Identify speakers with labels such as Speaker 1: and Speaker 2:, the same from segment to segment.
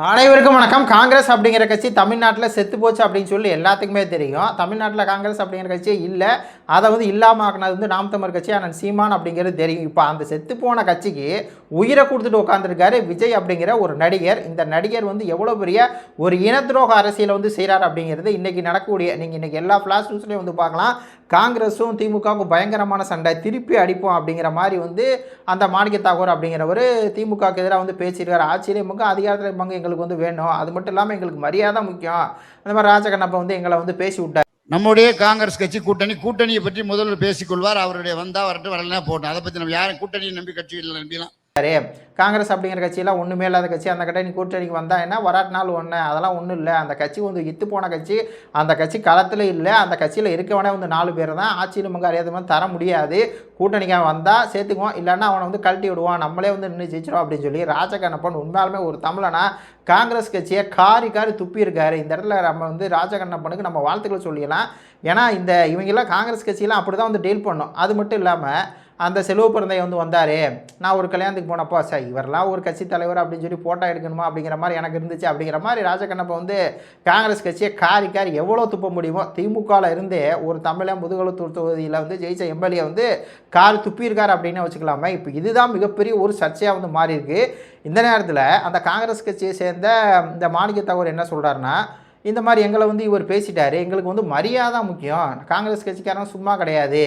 Speaker 1: அனைவருக்கும் வணக்கம். காங்கிரஸ் அப்படிங்கிற கட்சி தமிழ்நாட்டில் செத்து போச்சு அப்படின்னு சொல்லி எல்லாத்துக்குமே தெரியும். தமிழ்நாட்டில் காங்கிரஸ் அப்படிங்கிற கட்சி இல்லை. அதை வந்து இல்லாமல் ஆக்கினது வந்து நாம் தமிழ் கட்சி ஆனால் சீமான் அப்படிங்கிறது தெரியும். இப்போ அந்த செத்து போன கட்சிக்கு உயிரை கொடுத்துட்டு உட்காந்துருக்காரு விஜய் அப்படிங்கிற ஒரு நடிகர். இந்த நடிகர் வந்து எவ்வளோ பெரிய ஒரு இனத்துரோக அரசியலை வந்து செய்கிறார் அப்படிங்கிறது இன்றைக்கி நடக்கக்கூடிய நீங்கள் இன்றைக்கி எல்லா ஃப்ளாஷ் நியூஸ்லேயும் வந்து பார்க்கலாம். காங்கிரஸும் திமுகவுக்கும் பயங்கரமான சண்டை. திருப்பி அடிப்போம் அப்படிங்கிற மாதிரி வந்து அந்த மாணிக்க தாகூர் அப்படிங்கிறவர் திமுகவுக்கு எதிராக வந்து பேசியிருக்காரு. ஆட்சியிலே பங்கு அதிகாரத்தில் பங்கு எங்களுக்கு வந்து வேணும். அது மட்டும் இல்லாமல் எங்களுக்கு மரியாதை முக்கியம். அந்த மாதிரி ராஜகண்ணப்பா வந்து எங்களை வந்து பேசி விட்டார்.
Speaker 2: நம்முடைய காங்கிரஸ் கட்சி கூட்டணி கூட்டணியை பற்றி முதல்வர் பேசிக்கொள்வார். அவருடைய வந்தா வரட்டும் வரலாம் போட்டோம் அதை பற்றி நம்ம யாரும் கூட்டணியை நம்பி கட்சியில் நம்பிலாம்
Speaker 1: காங்கிரஸ் அப்படிங்கிற கட்சியெல்லாம் ஒன்றுமே இல்லாத கட்சி. அந்த கட்டணி கூட்டணிக்கு வந்தால் என்ன? வராட்டினால் ஒன்று அதெல்லாம் ஒன்றும் இல்லை. அந்த கட்சி வந்து இத்து போன கட்சி. அந்த கட்சி களத்தில் இல்லை. அந்த கட்சியில் இருக்கவனே வந்து நாலு பேர் தான். ஆட்சியில் நமக்கு அறியாத தர முடியாது. கூட்டணிக்காக வந்தால் சேர்த்துக்குவோம் இல்லைன்னா அவனை வந்து கழட்டி விடுவான். நம்மளே வந்து நின்று ஜெயிச்சிடும் அப்படின்னு சொல்லி ராஜகண்ணப்பன் உண்மையாலுமே ஒரு தமிழனா காங்கிரஸ் கட்சியை காரி காரி துப்பியிருக்காரு. இந்த இடத்துல நம்ம வந்து ராஜகண்ணப்பனுக்கு நம்ம வாழ்த்துக்களை சொல்லிடலாம். ஏன்னா இந்த இவங்கெல்லாம் காங்கிரஸ் கட்சியெல்லாம் அப்படி தான் வந்து டீல் பண்ணோம். அது மட்டும் இல்லாமல் அந்த செலவு பிறந்தை வந்து வந்தார் நான் ஒரு கல்யாணத்துக்கு போனப்போ சார் இவரெல்லாம் ஒரு கட்சி தலைவர் அப்படின்னு சொல்லி ஃபோட்டோ எடுக்கணுமா? அப்படிங்கிற மாதிரி எனக்கு இருந்துச்சு. அப்படிங்கிற மாதிரி ராஜகண்ணப்ப வந்து காங்கிரஸ் கட்சியை காரி காரி எவ்வளோ துப்ப முடியுமோ திமுகவில் இருந்தே ஒரு தமிழன் முதுகலத்தூர் தொகுதியில் வந்து ஜெயிச்ச எம்எல்ஏ வந்து கார் துப்பியிருக்கார் அப்படின்னு வச்சுக்கலாமே. இப்போ இதுதான் மிகப்பெரிய ஒரு சர்ச்சையாக வந்து மாறி இருக்கு இந்த நேரத்தில் அந்த காங்கிரஸ் கட்சியை சேர்ந்த இந்த மாணிக்க தகவல் என்ன சொல்கிறாருன்னா இந்த மாதிரி எங்களை வந்து இவர் பேசிட்டாரு. எங்களுக்கு வந்து மரியாதை முக்கியம். காங்கிரஸ் கட்சிக்காரன் சும்மா கிடையாது.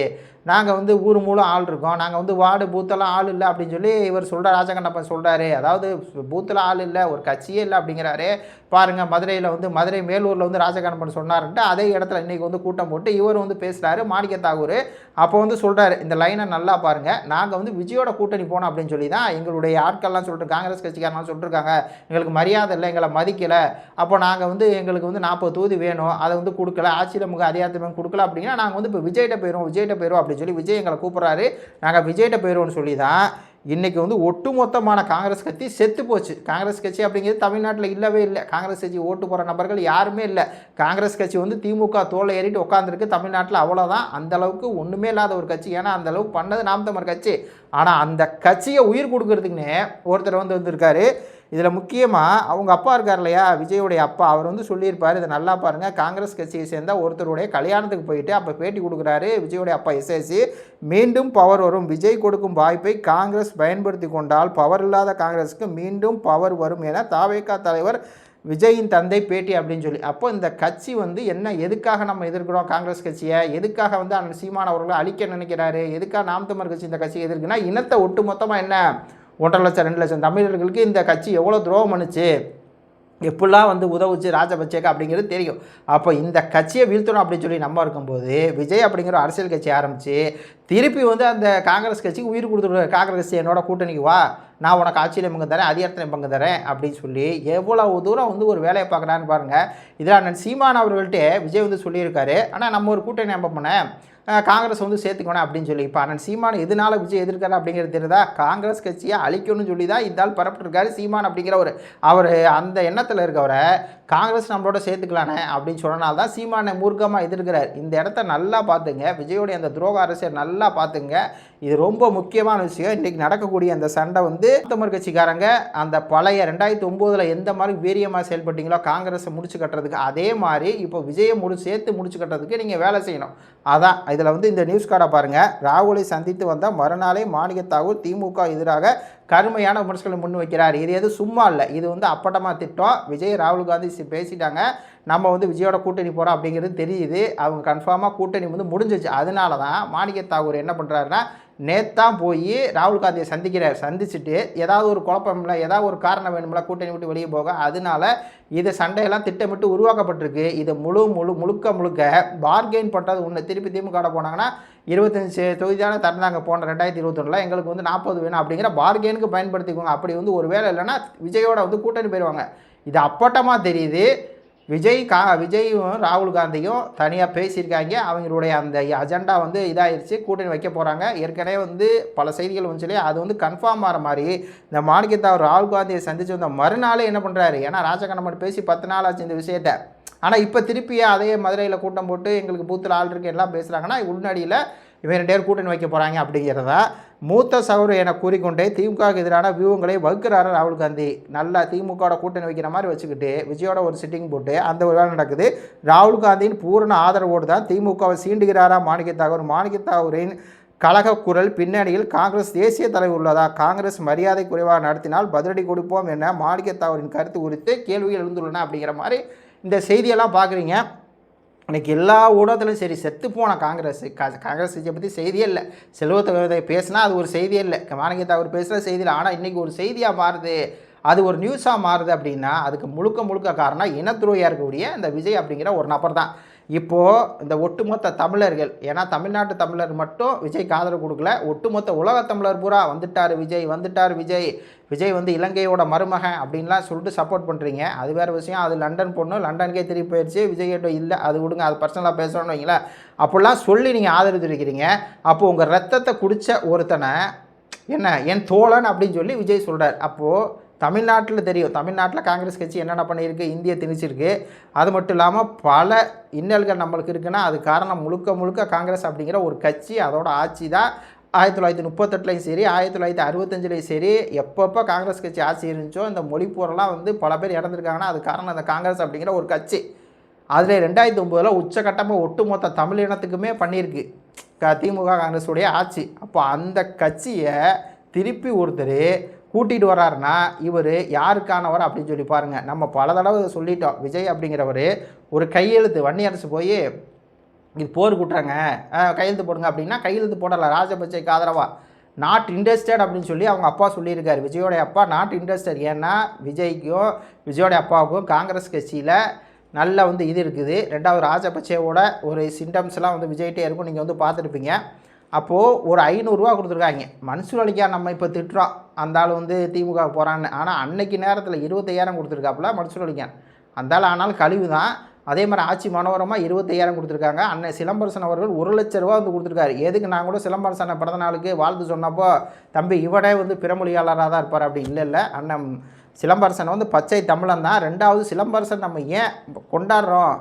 Speaker 1: நாங்கள் வந்து ஊர் மூலம் ஆள் இருக்கோம். நாங்கள் வந்து வார்டு பூத்தெல்லாம் ஆள் இல்லை அப்படின்னு சொல்லி இவர் சொல்கிற ராஜகண்ணப்பன் சொல்கிறாரு அதாவது பூத்தில் ஆள் இல்லை ஒரு கட்சியே இல்லை அப்படிங்கிறாரு. பாருங்கள் மதுரையில் வந்து மதுரை மேலூரில் வந்து ராஜகண்ணப்பன் சொன்னார்ன்ட்டு அதே இடத்துல இன்றைக்கி வந்து கூட்டம் போட்டு இவர் வந்து பேசுகிறாரு மாணிக்க தாகூர் அப்போ வந்து சொல்கிறாரு இந்த லைனை நல்லா பாருங்கள் நாங்கள் வந்து விஜயோட கூட்டணி போனோம் அப்படின்னு சொல்லி தான் எங்களுடைய ஆட்கள்லாம் சொல்லிட்டு காங்கிரஸ் கட்சிக்காரலாம் சொல்லிருக்காங்க எங்களுக்கு மரியாதை இல்லை எங்களை மதிக்கலை. அப்போ நாங்கள் வந்து எங்களுக்கு வந்து நாற்பது தொகுதி வேணும். அதை வந்து கொடுக்கல. ஆட்சியில் முக அதிகாரத்தை கொடுக்கல அப்படின்னா நாங்கள் வந்து இப்போ விஜய்கிட்ட போயிடும் விஜய்கிட்ட போயிடும் அப்படின்னு சொல்லி விஜய் எங்களை கூப்பிட்றாரு. நாங்கள் விஜய்கிட்ட போயிடுவோம்னு சொல்லி தான் இன்றைக்கி வந்து ஒட்டுமொத்தமான காங்கிரஸ் கட்சி செத்து போச்சு. காங்கிரஸ் கட்சி அப்படிங்கிறது தமிழ்நாட்டில் இல்லவே இல்லை. காங்கிரஸ் கட்சி ஓட்டு போகிற நபர்கள் யாருமே இல்லை. காங்கிரஸ் கட்சி வந்து திமுக தோலை ஏறிட்டு உட்காந்துருக்கு தமிழ்நாட்டில் அவ்வளோதான் அந்த அளவுக்கு ஒன்றுமே இல்லாத ஒரு கட்சி. ஏன்னா அந்தளவுக்கு பண்ணது நாம் தமிழ் கட்சி. ஆனால் அந்த கட்சியை உயிர் கொடுக்கறதுக்குன்னே ஒருத்தர் வந்து வந்திருக்காரு. இதில் முக்கியமாக அவங்க அப்பா இருக்கார் இல்லையா? விஜயோடைய அப்பா. அவர் வந்து சொல்லியிருப்பார் இதை நல்லா பாருங்கள் காங்கிரஸ் கட்சியை சேர்ந்த ஒருத்தருடைய கல்யாணத்துக்கு போயிட்டு அப்போ பேட்டி கொடுக்குறாரு விஜயோடைய அப்பா எஸ்எஸ்சி மீண்டும் பவர் வரும். விஜய் கொடுக்கும் வாய்ப்பை காங்கிரஸ் பயன்படுத்தி கொண்டால் பவர் இல்லாத காங்கிரஸுக்கு மீண்டும் பவர் வரும் என தாவேகா தலைவர் விஜயின் தந்தை பேட்டி அப்படின்னு சொல்லி. அப்போ இந்த கட்சி வந்து என்ன எதுக்காக நம்ம எதிர்க்கிறோம் காங்கிரஸ் கட்சியை? எதுக்காக வந்து அண்ணன் சீமான் அவர்களை அழிக்க நினைக்கிறாரு? எதுக்காக நாம் தமிழர் கட்சி இந்த கட்சி எதிர்க்குன்னா இனத்தை ஒட்டு மொத்தமாக என்ன? ஒன்றரை லட்சம் ரெண்டு லட்சம் தமிழர்களுக்கு இந்த கட்சி எவ்வளோ துரோகம் பண்ணுச்சு? எப்படிலாம் வந்து உதவுச்சு ராஜபட்சேக்கு அப்படிங்கிறது தெரியும். அப்போ இந்த கட்சியை வீழ்த்தணும் அப்படின்னு சொல்லி நம்ம இருக்கும்போது விஜய் அப்படிங்கிற அரசியல் கட்சி ஆரம்பித்து திருப்பி வந்து அந்த காங்கிரஸ் கட்சிக்கு உயிர் கொடுத்துருக்காரு காங்கிரஸ் கட்சி என்னோட கூட்டணிக்கு வா நான் உனக்கு ஆட்சியில் பங்கு தரேன் அதிகாரத்தில் பங்கு தரேன் அப்படின்னு சொல்லி எவ்வளவு தூரம் வந்து ஒரு வேலையை பார்க்குறான்னு பாருங்கள் இதில் அண்ணன் சீமான் அவர்கள்ட்ட விஜய் வந்து சொல்லியிருக்காரு. ஆனால் நம்ம ஒரு கூட்டணி நம்ப பண்ணேன் காங்கிரஸ் வந்து சேர்த்துக்கணும் அப்படின்னு சொல்லி. இப்போ அண்ணன் சீமான் எதனால விஜய் எதிர்க்கிறார் அப்படிங்கிறது தெரியுதா? காங்கிரஸ் கட்சியை அழிக்கணும்னு சொல்லி தான் இந்த ஆள் பரப்பிட்டுருக்காரு சீமான் அப்படிங்கிற ஒரு அவர் அந்த எண்ணத்தில் இருக்கவரை காங்கிரஸ் நம்மளோட சேர்த்துக்கலானே அப்படின்னு சொன்னனால தான் சீமானை மூர்க்கமாக எதிர்க்கிறார். இந்த இடத்த நல்லா பார்த்துங்க. விஜயோடைய அந்த துரோக அரசியல் நல்லா பார்த்துங்க. இது ரொம்ப முக்கியமான விஷயம். இன்றைக்கி நடக்கக்கூடிய அந்த சண்டை வந்து தமிழ் கட்சிக்காரங்க அந்த பழைய ரெண்டாயிரத்தி ஒம்போதில் எந்த மாதிரி வீரியமாக செயல்பட்டீங்களோ காங்கிரஸை முடிச்சு கட்டுறதுக்கு அதே மாதிரி இப்போ விஜயை முடி சேர்த்து முடிச்சு கட்டுறதுக்கு நீங்கள் வேலை செய்யணும். அதான் இதில் வந்து இந்த நியூஸ் கார்டை பாருங்கள் ராகுலை சந்தித்து வந்த மறுநாளே மாணிக தாகூர் திமுக எதிராக கடுமையான விமர்சனங்களை முன் வைக்கிறார். இது எது சும்மா இல்லை இது வந்து அப்பட்டமாக திட்டம். விஜய் ராகுல் காந்தி பேசிட்டாங்க. நம்ம வந்து விஜயோட கூட்டணி போகிறோம் அப்படிங்கிறது தெரியுது. அவங்க கன்ஃபார்மாக கூட்டணி வந்து முடிஞ்சிச்சு. அதனால தான் மாணிக தாகூர் என்ன பண்ணுறாருன்னா நேத்தான் போய் ராகுல் காந்தியை சந்திக்கிறார். சந்திச்சுட்டு ஏதாவது ஒரு குழப்பமில்ல ஏதாவது ஒரு காரணம் வேணும்ல கூட்டணி விட்டு வெளியே போக அதனால இது சண்டையெல்லாம் திட்டமிட்டு உருவாக்கப்பட்டிருக்கு. இது முழு முழு முழுக்க முழுக்க பார்கெயின் பண்ணுறது ஒன்று திருப்பி திமுக போனாங்கன்னா இருபத்தஞ்சு தொகுதி தானே தந்தாங்க போன ரெண்டாயிரத்தி இருபத்தொன்னில் எங்களுக்கு வந்து நாற்பது வேணும் அப்படிங்கிற பார்கெயினுக்கு பயன்படுத்திக்குவாங்க அப்படி வந்து ஒரு வேலை இல்லைன்னா விஜயோட வந்து கூட்டணி போயிடுவாங்க இது அப்பட்டமாக தெரியுது. விஜய் கா விஜயும் ராகுல் காந்தியும் தனியாக பேசியிருக்காங்க. அவங்களுடைய அந்த அஜெண்டா வந்து இதாயிருச்சு. கூட்டணி வைக்க போகிறாங்க ஏற்கனவே வந்து பல செய்திகள் வந்து சொல்லி அது வந்து கன்ஃபார்ம் ஆகிற மாதிரி இந்த மாணிக்கத்தாவர் ராகுல் காந்தியை சந்தித்து வந்த மறுநாளே என்ன பண்ணுறாரு ஏன்னா ராஜகண்ணமன் பேசி பத்து நாள் ஆச்சு இந்த விஷயத்தை. ஆனால் இப்போ திருப்பி அதே மதுரையில் கூட்டம் போட்டு எங்களுக்கு பூத்தில் ஆள் இருக்கு எல்லாம் பேசுகிறாங்கன்னா உள்நடியில் இவன் ரெண்டு பேர் கூட்டணி வைக்க போகிறாங்க அப்படிங்கிறதா மூத்த சகோதரர் என கூறிக்கொண்டே திமுகவுக்கு எதிரான வியூகங்களை வகுக்கிறாரு ராகுல் காந்தி. நல்லா திமுகவோட கூட்டணி வைக்கிற மாதிரி வச்சுக்கிட்டு விஜயோட ஒரு சிட்டிங் போட்டு அந்த ஒரு வேலை நடக்குது. ராகுல் காந்தியின் பூரண ஆதரவோடு தான் திமுகவை சீண்டுகிறாரா மாணிக்க தாகூர். மாணிக்க தாகூரின் கழக குரல் பின்னணியில் காங்கிரஸ் தேசிய தலைவர் உள்ளதா? காங்கிரஸ் மரியாதை குறைவாக நடத்தினால் பதிலடி கொடுப்போம் என மாணிக்க தாகூரின் கருத்து குறித்து கேள்விகள் எழுந்துள்ளன அப்படிங்கிற மாதிரி இந்த செய்தியெல்லாம் பார்க்குறீங்க. இன்னைக்கு எல்லா ஊடகத்துலையும் சரி செத்து போன காங்கிரஸ் காங்கிரஸ் கட்சியை பற்றி செய்தியே இல்லை. செல்வத்தை பேசினா அது ஒரு செய்தியே இல்லை. மாணிக்கத்தை அவர் பேசுகிற செய்தியில் ஆனால் இன்றைக்கி ஒரு செய்தியாக மாறுது. அது ஒரு நியூஸாக மாறுது அப்படின்னா அதுக்கு முழுக்க முழுக்க காரணம் இனத்துறையாக இருக்கக்கூடிய இந்த விஜய் அப்படிங்கிற ஒரு நபர் தான் இப்போது இந்த ஒட்டுமொத்த தமிழர்கள் ஏன்னா தமிழ்நாட்டு தமிழர் மட்டும் விஜய்க்கு ஆதரவு கொடுக்கல ஒட்டுமொத்த உலக தமிழர் பூரா வந்துட்டார் விஜய் வந்துட்டார் விஜய். விஜய் வந்து இலங்கையோட மருமகன் அப்படின்லாம் சொல்லிட்டு சப்போர்ட் பண்ணுறீங்க அது வேறு விஷயம். அது லண்டன் பொண்ணு லண்டனுக்கே திருப்பி போயிடுச்சு விஜய் கிட்ட இல்லை அது விடுங்க அது பர்சனலாக பேசணும்னு வைங்களேன். அப்படிலாம் சொல்லி நீங்கள் ஆதரவு தெரிவிக்கிறீங்க. அப்போது உங்கள் ரத்தத்தை குடித்த ஒருத்தனை என்ன என் தோழன் அப்படின்னு சொல்லி விஜய் சொல்கிறார் அப்போது தமிழ்நாட்டில் தெரியும். தமிழ்நாட்டில் காங்கிரஸ் கட்சி என்னென்ன பண்ணியிருக்கு? இந்திய திணிச்சிருக்கு. அது மட்டும் இல்லாமல் பல இன்னல்கள் நம்மளுக்கு இருக்குன்னா அது காரணம் முழுக்க முழுக்க காங்கிரஸ் அப்படிங்கிற ஒரு கட்சி அதோட ஆட்சி தான். ஆயிரத்தி தொள்ளாயிரத்தி முப்பத்தெட்டுலையும் சரி ஆயிரத்தி தொள்ளாயிரத்தி அறுபத்தஞ்சிலையும் சரி எப்பப்போ காங்கிரஸ் கட்சி ஆட்சி இருந்துச்சோ இந்த மொழி போரெல்லாம் வந்து பல பேர் இறந்துருக்காங்கன்னா அது காரணம் அந்த காங்கிரஸ் அப்படிங்கிற ஒரு கட்சி. அதில் ரெண்டாயிரத்தி ஒம்பதில் உச்சகட்டமாக ஒட்டுமொத்த தமிழ் இனத்துக்குமே பண்ணியிருக்கு. க திமுக காங்கிரஸுடைய ஆட்சி. அப்போ அந்த கட்சியை திருப்பி ஒருத்தர் கூட்டிகிட்டு வர்றாருன்னா இவர் யாருக்கானவர் அப்படின்னு சொல்லி பாருங்கள் நம்ம பல தடவை சொல்லிட்டோம். விஜய் அப்படிங்கிறவர் ஒரு கையெழுத்து வன்னி அரசு போய் இது போர் கூட்டுறாங்க. கையெழுத்து போடுங்க அப்படின்னா கையெழுத்து போடலை. ராஜபக்சேக்கு ஆதரவாக நாட் இன்ட்ரெஸ்டட் அப்படின்னு சொல்லி அவங்க அப்பா சொல்லியிருக்காரு. விஜயோடைய அப்பா நாட் இன்ட்ரெஸ்டட் ஏன்னா விஜய்க்கும் விஜயோடைய அப்பாவுக்கும் காங்கிரஸ் கட்சியில் நல்ல வந்து இது இருக்குது. ரெண்டாவது ராஜபக்சேவோட ஒரு சிம்டம்ஸ்லாம் வந்து விஜய்கிட்டே இருக்கும். நீங்கள் வந்து பார்த்துருப்பீங்க. அப்போது ஒரு ஐநூறுரூவா கொடுத்துருக்காங்க. மன்சூர் அலிக்கா நம்ம இப்போ திட்டுறோம் அந்த ஆள் வந்து திமுக போகிறான்னு ஆனால் அன்னைக்கு நேரத்தில் இருபத்தையாயிரம் கொடுத்துருக்காப்புல மன்சூர் அலிக்கான் அந்த ஆள் ஆனாலும் கழிவு தான். அதே மாதிரி ஆட்சி மனோரமாக இருபத்தையாயிரம் கொடுத்துருக்காங்க. அன்னை சிலம்பரசன் அவர்கள் ஒரு லட்ச ரூபா வந்து கொடுத்துருக்காரு. எதுக்கு நான் கூட சிலம்பரசனை பிறந்த நாளுக்கு வாழ்த்து சொன்னப்போ தம்பி இவனே வந்து பிறமொழியாளராக தான் இருப்பார் அப்படி இல்லை இல்லை. அண்ணன் சிலம்பரசன் வந்து பச்சை தமிழன் தான். ரெண்டாவது சிலம்பரசன் நம்ம ஏன் கொண்டாடுறோம்?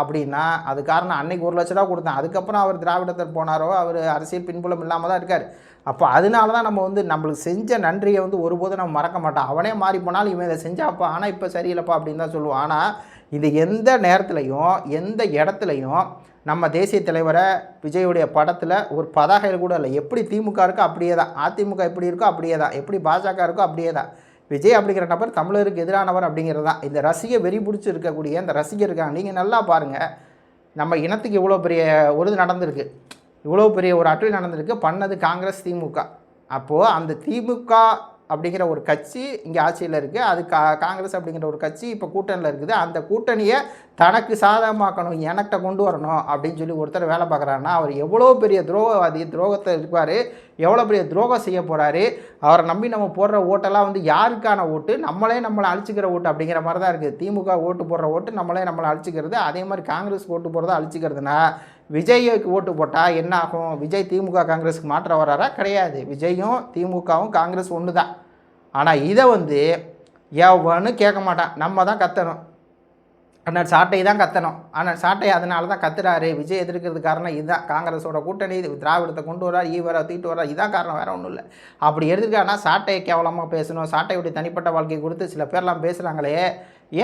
Speaker 1: அப்படின்னா அது காரணம் அன்னைக்கு ஒரு லட்ச ரூபா கொடுத்தேன். அதுக்கப்புறம் அவர் திராவிடத்தில் போனாரோ அவர் அரசியல் பின்புலம் இல்லாமல் தான் இருக்கார். அப்போ அதனால தான் நம்ம வந்து நம்மளுக்கு செஞ்ச நன்றியை வந்து ஒருபோதும் நம்ம மறக்க மாட்டோம். அவனே மாறி போனாலும் இவன் இதை செஞ்சாப்பா ஆனால் இப்போ சரியில்லைப்பா அப்படின்னு தான் சொல்லுவோம். ஆனால் இது எந்த நேரத்துலையும் எந்த இடத்துலையும் நம்ம தேசிய தலைவரை விஜயுடைய படத்தில் ஒரு பதாகையில் கூட இல்லை. எப்படி திமுக இருக்கோ அப்படியே தான் அதிமுக எப்படி இருக்கோ அப்படியே தான் எப்படி பாஜக இருக்கோ அப்படியே தான் விஜய் அப்படிங்கிற நபர் தமிழருக்கு எதிரானவர் அப்படிங்கிறது தான். இந்த ரசிக வெறி பிடிச்சி இருக்கக்கூடிய இந்த ரசிகர் இருக்காங்க. நீங்கள் நல்லா பாருங்கள் நம்ம இனத்துக்கு இவ்வளோ பெரிய ஒரு இது நடந்திருக்கு. இவ்வளோ பெரிய ஒரு அட்டை நடந்திருக்கு. பண்ணது காங்கிரஸ் திமுக. அப்போது அந்த திமுக அப்படிங்கிற ஒரு கட்சி இங்கே ஆட்சியில் இருக்குது. அது கா காங்கிரஸ் அப்படிங்கிற ஒரு கட்சி இப்போ கூட்டணியில் இருக்குது. அந்த கூட்டணியை தனக்கு சாதகமாக்கணும் எனக்கிட்ட கொண்டு வரணும் அப்படின்னு சொல்லி ஒருத்தர் வேலை பார்க்குறாருன்னா அவர் எவ்வளோ பெரிய துரோகவாதி துரோகத்தை இருப்பார் எவ்வளோ பெரிய துரோகம் செய்ய போகிறாரு அவரை நம்பி நம்ம போடுற ஓட்டெல்லாம் வந்து யாருக்கான ஓட்டு நம்மளே நம்மளை அழிச்சிக்கிற ஓட்டு அப்படிங்கிற மாதிரி தான் இருக்குது. திமுக ஓட்டு போடுற ஓட்டு நம்மளே நம்மளை அழிச்சிக்கிறது அதே மாதிரி காங்கிரஸ் ஓட்டு போடுறத அழிச்சிக்கிறதுனா விஜய்க்கு ஓட்டு போட்டால் என்ன ஆகும்? விஜய் திமுக காங்கிரஸுக்கு மாற்ற வராரா? கிடையாது. விஜயும் திமுகவும் காங்கிரஸ் ஒன்று தான் ஆனால் இதை வந்து எவனு கேட்க மாட்டான். நம்ம தான் கத்தணும். அண்ணன் சாட்டை தான் கத்தணும். ஆனால் சாட்டை அதனால தான் கத்துறாரு. விஜய் எதிர்க்கிறது காரணம் இதுதான் காங்கிரஸோட கூட்டணி இது திராவிடத்தை கொண்டு வரார் ஈவரை தீட்டு வரா இதான் காரணம் வேறு ஒன்றும் இல்லை. அப்படி எதிர்க்கானா சாட்டையை கேவலமாக பேசணும். சாட்டையுடைய தனிப்பட்ட வாழ்க்கை கொடுத்து சில பேர்லாம் பேசுகிறாங்களே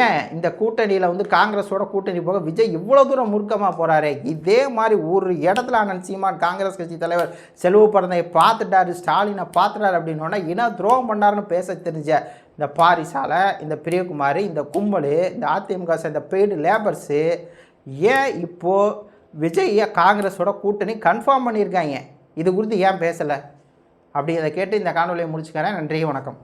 Speaker 1: ஏன்? இந்த கூட்டணியில் வந்து காங்கிரஸோட கூட்டணி போக விஜய் இவ்வளோ தூரம் முறுக்கமாக போகிறாரு இதே மாதிரி ஒரு இடத்துல அண்ணன் சீமான் காங்கிரஸ் கட்சி தலைவர் செல்வ பிறந்தையை பார்த்துட்டாரு ஸ்டாலினை பார்த்துட்டாரு அப்படின்னோடனே இன துரோகம் பண்ணாருன்னு பேச தெரிஞ்ச இந்த பாரிசாலை இந்த பிரியகுமார் இந்த கும்பல் இந்த அதிமுக சேர்ந்த பெய்டு லேபர்ஸு ஏன் இப்போது விஜயை காங்கிரஸோட கூட்டணி கன்ஃபார்ம் பண்ணியிருக்காங்க? இது குறித்து ஏன் பேசலை? அப்படிங்கிறத கேட்டு இந்த காணொலியை முடிச்சுக்கிறேன். நன்றி வணக்கம்.